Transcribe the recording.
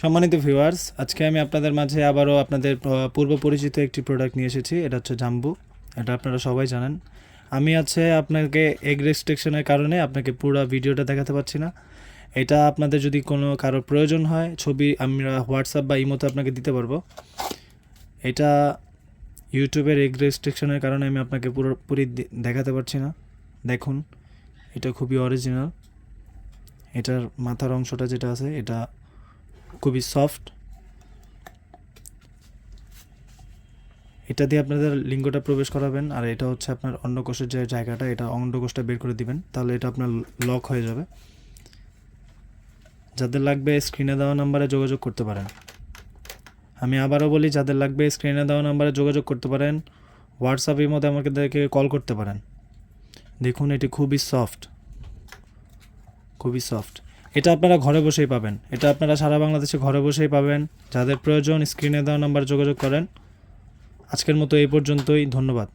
সম্মানিত ভিউয়ার্স আজকে আমি আপনাদের মাঝে আবারও আপনাদের পূর্ব পরিচিত একটি প্রোডাক্ট নিয়ে এসেছি, এটা হচ্ছে জাম্বু, এটা আপনারা সবাই জানেন। আমি আছে আপনাকে এগ রেস্ট্রিকশনের কারণে আপনাকে পুরো ভিডিওটা দেখাতে পারছি না। এটা আপনাদের যদি কোনো কারোর প্রয়োজন হয়, ছবি আমরা হোয়াটসঅ্যাপ বা ইমোতে আপনাকে দিতে পারব। এটা ইউটিউবের এগ রেস্ট্রিকশনের কারণে আমি আপনাকে পুরোপুরি দেখাতে পারছি না। দেখুন, এটা খুবই অরিজিনাল এটার মাথার অংশটা যেটা আছে, এটা খুবই সফট এটা দিয়ে আপনাদের লিঙ্গটা প্রবেশ করাবেন, আর এটা হচ্ছে আপনার অন্ডকোষের যে জায়গাটা, এটা অন্ডকোষটা বের করে দিবেন, তাহলে এটা আপনার লক হয়ে যাবে। যাদের লাগবে স্ক্রিনে দেওয়া নাম্বারে যোগাযোগ করতে পারেন। আমি আবারও বলি, যাদের লাগবে স্ক্রিনে দেওয়া নাম্বারে যোগাযোগ করতে পারেন হোয়াটসঅ্যাপের মধ্যে আমাদেরকে কল করতে পারেন। দেখুন, এটি খুবই সফট খুবই সফট এটা আপনারা ঘরে বসেই পাবেন। এটা আপনারা সারা বাংলাদেশে ঘরে বসেই পাবেন। যাদের প্রয়োজন স্ক্রিনে দেওয়া নাম্বার যোগাযোগ করেন। আজকের মতো এই পর্যন্তই। ধন্যবাদ।